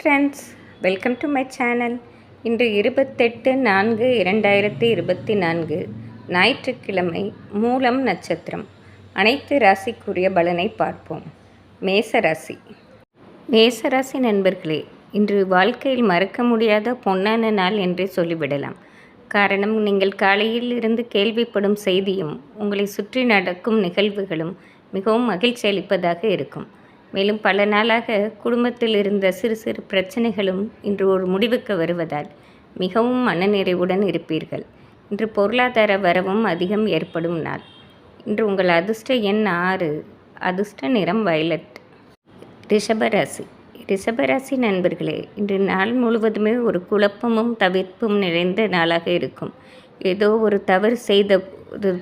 Friends welcome to my channel இன்று இருபத்தெட்டு நான்கு இரண்டாயிரத்தி இருபத்தி நான்கு ஞாயிற்றுக்கிழமை மூலம் நட்சத்திரம். அனைத்து ராசிக்குரிய பலனை பார்ப்போம். மேச மேசராசி மேச நண்பர்களே இன்று வாழ்க்கையில் மறக்க முடியாத பொன்னான நாள் என்றே சொல்லிவிடலாம். காரணம் நீங்கள் காலையில் இருந்து கேள்விப்படும் செய்தியும் உங்களை சுற்றி நடக்கும் நிகழ்வுகளும் மிகவும் மகிழ்ச்சி அளிப்பதாக இருக்கும். மேலும் பல நாளாக குடும்பத்தில் இருந்த சிறு சிறு பிரச்சனைகளும் இன்று ஒரு முடிவுக்கு வருவதால் மிகவும் மனநிறைவுடன் இருப்பீர்கள். இன்று பொருளாதார வரவும் அதிகம் ஏற்படும் நாள். இன்று உங்கள் அதிர்ஷ்ட எண் ஆறு அதிர்ஷ்ட நிறம் வயலட். ரிஷபராசி ரிஷபராசி நண்பர்களே இன்று நாள் முழுவதுமே ஒரு குழப்பமும் தவிர்ப்பும் நிறைந்த நாளாக இருக்கும். ஏதோ ஒரு தவறு செய்த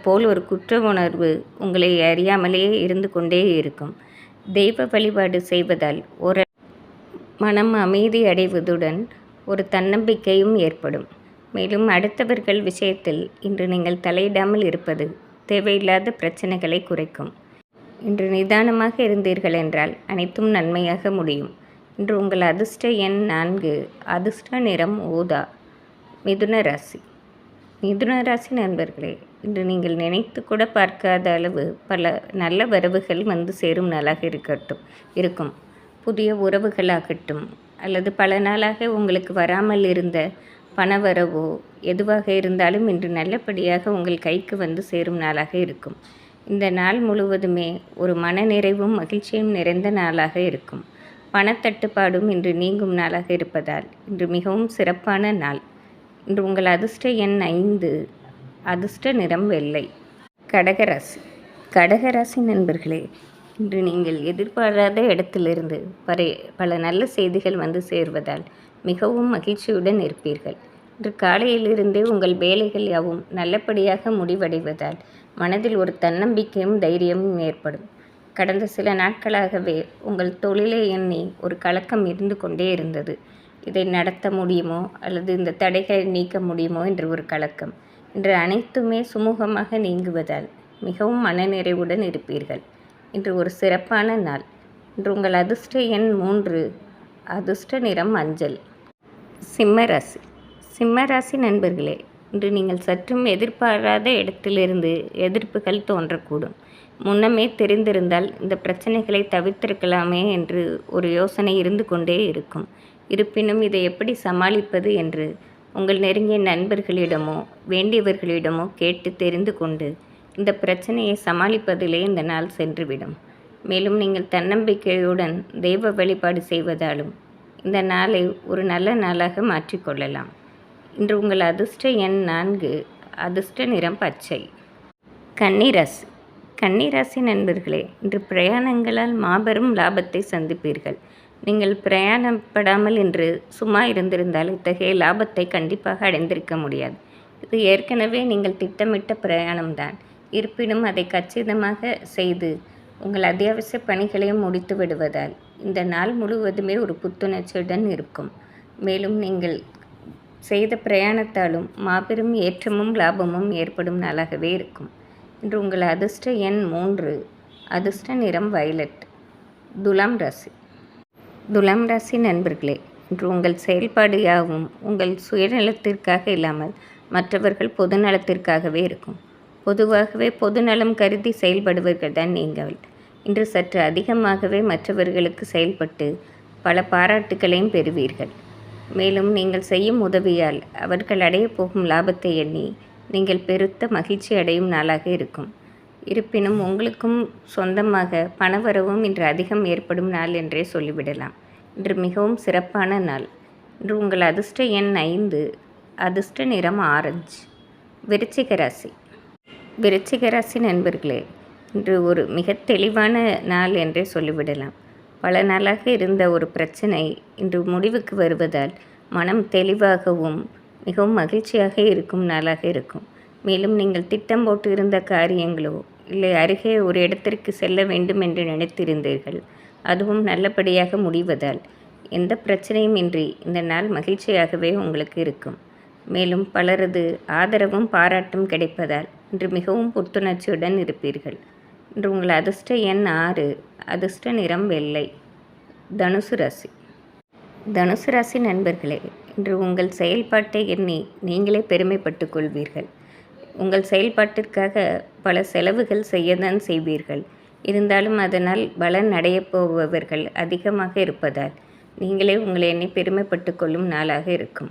போல் ஒரு குற்ற உணர்வு உங்களை அறியாமலேயே இருந்து கொண்டே இருக்கும். தெய்வ வழிபாடு செய்வதால் ஒரு மனம் அமைதி அடைவதுடன் ஒரு தன்னம்பிக்கையும் ஏற்படும். மேலும் அடுத்தவர்கள் விஷயத்தில் இன்று நீங்கள் தலையிடாமல் இருப்பது தேவையில்லாத பிரச்சனைகளை குறைக்கும். இன்று நிதானமாக இருந்தீர்கள் என்றால் அனைத்தும் நன்மையாக முடியும். இன்று உங்கள் அதிர்ஷ்ட எண் நான்கு அதிர்ஷ்ட நிறம் ஊதா மிதுன ராசி. மிதுன ராசி நண்பர்களே இன்று நீங்கள் நினைத்து கூட பார்க்காத அளவு பல நல்ல வரவுகள் வந்து சேரும் நாளாக இருக்கட்டும் இருக்கும். புதிய உறவுகளாகட்டும் அல்லது பல நாளாக உங்களுக்கு வராமல் இருந்த பணவரவோ எதுவாக இருந்தாலும் இன்று நல்லபடியாக உங்கள் கைக்கு வந்து சேரும் நாளாக இருக்கும். இந்த நாள் முழுவதுமே ஒரு மனநிறைவும் மகிழ்ச்சியும் நிறைந்த நாளாக இருக்கும். பணத்தட்டுப்பாடும் இன்று நீங்கும் நாளாக இருப்பதால் இன்று மிகவும் சிறப்பான நாள். இன்று உங்கள் அதிர்ஷ்ட எண் ஐந்து. அதிர்ஷ்ட நிறம் வெள்ளை. கடகராசி கடகராசி நண்பர்களே இன்று நீங்கள் எதிர்பாராத இடத்திலிருந்து பல பல நல்ல செய்திகள் வந்து சேர்வதால் மிகவும் மகிழ்ச்சியுடன் இருப்பீர்கள். இன்று காலையிலிருந்தே உங்கள் வேலைகள் யாவும் நல்லபடியாக முடிவடைவதால் மனதில் ஒரு தன்னம்பிக்கையும் தைரியமும் ஏற்படும். கடந்த சில நாட்களாகவே உங்கள் தொழிலை எண்ணி ஒரு கலக்கம் இருந்து கொண்டே இருந்தது. இதை நடத்த முடியுமோ அல்லது இந்த தடைகளை நீக்க முடியுமோ என்று ஒரு கலக்கம். இன்று அனைத்துமே சுமூகமாக நீங்குவதால் மிகவும் மனநிறைவுடன் இருப்பீர்கள். இன்று ஒரு சிறப்பான நாள். இன்று உங்கள் அதிர்ஷ்ட எண் மூன்று அதிர்ஷ்ட நிறம் மஞ்சள். சிம்மராசி சிம்மராசி நண்பர்களே இன்று நீங்கள் சற்றும் எதிர்பாராத இடத்திலிருந்து எதிர்ப்புகள் தோன்றக்கூடும். முன்னமே தெரிந்திருந்தால் இந்த பிரச்சனைகளை தவிர்த்திருக்கலாமே என்று ஒரு யோசனை இருந்து கொண்டே இருக்கும். இருப்பினும் இதை எப்படி சமாளிப்பது என்று உங்கள் நெருங்கிய நண்பர்களிடமோ வேண்டியவர்களிடமோ கேட்டு தெரிந்து கொண்டு இந்த பிரச்சனையை சமாளிப்பதிலே இந்த நாள் சென்றுவிடும். மேலும் நீங்கள் தன்னம்பிக்கையுடன் தெய்வ வழிபாடு செய்வதாலும் இந்த நாளை ஒரு நல்ல நாளாக மாற்றிக்கொள்ளலாம் இன்று உங்கள் அதிர்ஷ்ட எண் நான்கு அதிர்ஷ்ட நிறம் பச்சை. கன்னிராசி. கன்னிராசி நண்பர்களே இன்று பிரயாணங்களால் மாபெரும் லாபத்தை சந்திப்பீர்கள். நீங்கள் பிரயாணப்படாமல் என்று சும்மா இருந்திருந்தால் இத்தகைய லாபத்தை கண்டிப்பாக அடைந்திருக்க முடியாது. இது ஏற்கனவே நீங்கள் திட்டமிட்ட பிரயாணம்தான். இருப்பினும் அதை கச்சிதமாக செய்து உங்கள் அத்தியாவசிய பணிகளையும் முடித்து விடுவதால் இந்த நாள் முழுவதுமே ஒரு புத்துணர்ச்சியுடன் இருக்கும். மேலும் நீங்கள் செய்த பிரயாணத்தாலும் மாபெரும் ஏற்றமும் லாபமும் ஏற்படும் நாளாகவே இருக்கும். இன்று உங்கள் அதிர்ஷ்ட எண் மூன்று. அதிர்ஷ்ட நிறம் வயலட். துலாம் ராசி. துலாம் ராசி நண்பர்களே இன்று உங்கள் செயல்பாடு யாவும் உங்கள் சுயநலத்திற்காக இல்லாமல் மற்றவர்கள் பொதுநலத்திற்காகவே இருக்கும். பொதுவாகவே பொதுநலம் கருதி செயல்படுவர்கள் தான் நீங்கள். இன்று சற்று அதிகமாகவே மற்றவர்களுக்கு செயல்பட்டு பல பாராட்டுகளையும் பெறுவீர்கள். மேலும் நீங்கள் செய்யும் உதவியால் அவர்கள் அடையப் போகும் லாபத்தை எண்ணி நீங்கள் பெருத்த மகிழ்ச்சி அடையும் நாளாக இருக்கும். இருப்பினும் உங்களுக்கும் சொந்தமாக பணவரவும் இன்று அதிகம் ஏற்படும் நாள் என்றே சொல்லிவிடலாம். இன்று மிகவும் சிறப்பான நாள். இன்று உங்கள் அதிர்ஷ்ட எண் ஐந்து அதிர்ஷ்ட நிறம் ஆரஞ்சு. விருச்சிக ராசி. விருச்சிக ராசி நண்பர்களே இன்று ஒரு மிக தெளிவான நாள் என்றே சொல்லிவிடலாம். பல நாளாக இருந்த ஒரு பிரச்சனை இன்று முடிவுக்கு வருவதால் மனம் தெளிவாகவும் மிகவும் மகிழ்ச்சியாக இருக்கும் நாளாக இருக்கும். மேலும் நீங்கள் திட்டம் போட்டு இருந்த காரியங்களோ இல்லை அருகே ஒரு இடத்திற்கு செல்ல வேண்டும் என்று நினைத்திருந்தீர்கள். அதுவும் நல்லபடியாக முடிவதால். எந்த பிரச்சனையும் இன்றி இந்த நாள் மகிழ்ச்சியாகவே உங்களுக்கு இருக்கும். மேலும் பலரது ஆதரவும் பாராட்டும் கிடைப்பதால் இன்று மிகவும் புத்துணர்ச்சியுடன் இருப்பீர்கள். இன்று உங்கள் அதிர்ஷ்ட எண் ஆறு அதிர்ஷ்ட நிறம் வெள்ளை. தனுசு ராசி. தனுசு ராசி நண்பர்களே இன்று உங்கள் செயல்பாட்டை எண்ணி நீங்களே பெருமைப்பட்டு கொள்வீர்கள். உங்கள் செயல்பாட்டிற்காக பல செலவுகள் செய்யத்தான் செய்வீர்கள். இருந்தாலும் அதனால் பலன் அடையப் போபவர்கள் அதிகமாக இருப்பதால் நீங்களே உங்களை எண்ணி பெருமைப்பட்டு கொள்ளும் நாளாக இருக்கும்.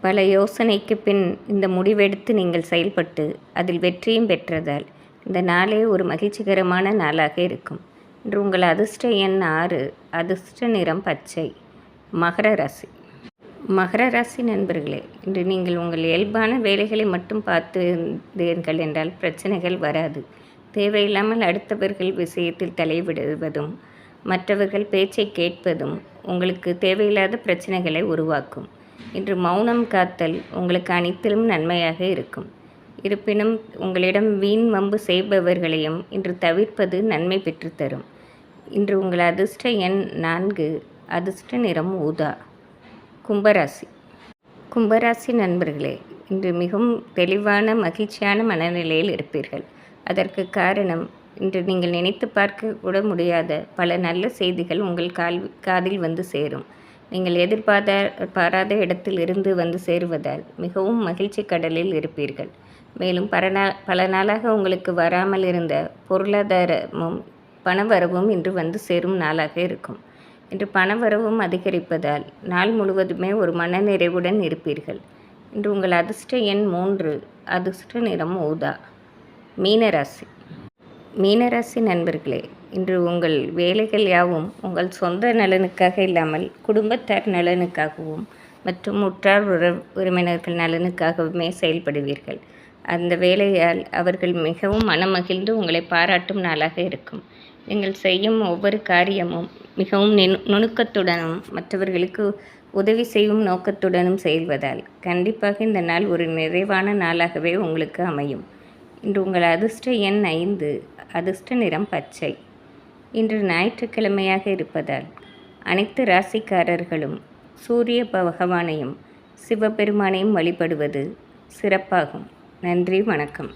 பல யோசனைக்கு பின் இந்த முடிவெடுத்து நீங்கள் செயல்பட்டு அதில் வெற்றியும் பெற்றதால் இந்த நாளே ஒரு மகிழ்ச்சிகரமான நாளாக இருக்கும். இன்று உங்கள் அதிர்ஷ்ட எண் ஆறு அதிர்ஷ்ட நிறம் பச்சை மகர ராசி. மகர ராசி நண்பர்களே இன்று நீங்கள் உங்கள் இயல்பான வேலைகளை மட்டும் பார்த்துந்தீர்கள் என்றால் பிரச்சனைகள் வராது. தேவையில்லாமல் அடுத்தவர்கள் விஷயத்தில் தலைவிடுவதும் மற்றவர்கள் பேச்சை கேட்பதும் உங்களுக்கு தேவையில்லாத பிரச்சனைகளை உருவாக்கும். இன்று மௌனம் காத்தல் உங்களுக்கு அனைத்திலும் நன்மையாக இருக்கும். இருப்பினும் உங்களிடம் வீண் வம்பு செய்பவர்களையும் இன்று தவிர்ப்பது நன்மை பெற்றுத்தரும். இன்று உங்கள் அதிர்ஷ்ட எண் நான்கு அதிர்ஷ்ட நிறம் ஊதா. கும்பராசி. கும்பராசி நண்பர்களே இன்று மிகவும் தெளிவான மகிழ்ச்சியான மனநிலையில் இருப்பீர்கள். அதற்கு காரணம் இன்று நீங்கள் நினைத்து பார்க்க கூட முடியாத பல நல்ல செய்திகள் உங்கள் கால் காதில் வந்து சேரும். நீங்கள் எதிர்பார்த்த பாராத இடத்தில் இருந்து வந்து சேருவதால் மிகவும் மகிழ்ச்சி கடலில் இருப்பீர்கள். மேலும் பல பல நாளாக உங்களுக்கு வராமல் இருந்த பொருளாதாரமும் பணவரவும் இன்று வந்து சேரும் நாளாக இருக்கும். இன்று பணவரவும் அதிகரிப்பதால் நாள் முழுவதுமே ஒரு மனநிறைவுடன் இருப்பீர்கள். இன்று உங்கள் அதிர்ஷ்ட எண் மூன்று அதிர்ஷ்ட நிறம் ஊதா. மீனராசி. மீனராசி நண்பர்களே இன்று உங்கள் வேலைகள் யாவும் உங்கள் சொந்த நலனுக்காக இல்லாமல் குடும்பத்தார் நலனுக்காகவும் மற்றும் உற்றார் உற உறவினர்கள் நலனுக்காகவுமே செயல்படுவீர்கள். அந்த வேலையால் அவர்கள் மிகவும் மனமகிழ்ந்து உங்களை பாராட்டும் நாளாக இருக்கும். நீங்கள் செய்யும் ஒவ்வொரு காரியமும் மிகவும் நுணுக்கத்துடனும் மற்றவர்களுக்கு உதவி செய்யும் நோக்கத்துடனும் செயல்வதால் கண்டிப்பாக இந்த நாள் ஒரு நிறைவான நாளாகவே உங்களுக்கு அமையும். இன்று உங்கள் அதிர்ஷ்ட எண் ஐந்து அதிர்ஷ்ட நிறம் பச்சை. இன்று ஞாயிற்றுக்கிழமையாக இருப்பதால் அனைத்து ராசிக்காரர்களும் சூரிய பகவானையும் சிவபெருமானையும் வழிபடுவது சிறப்பாகும். நன்றி வணக்கம்.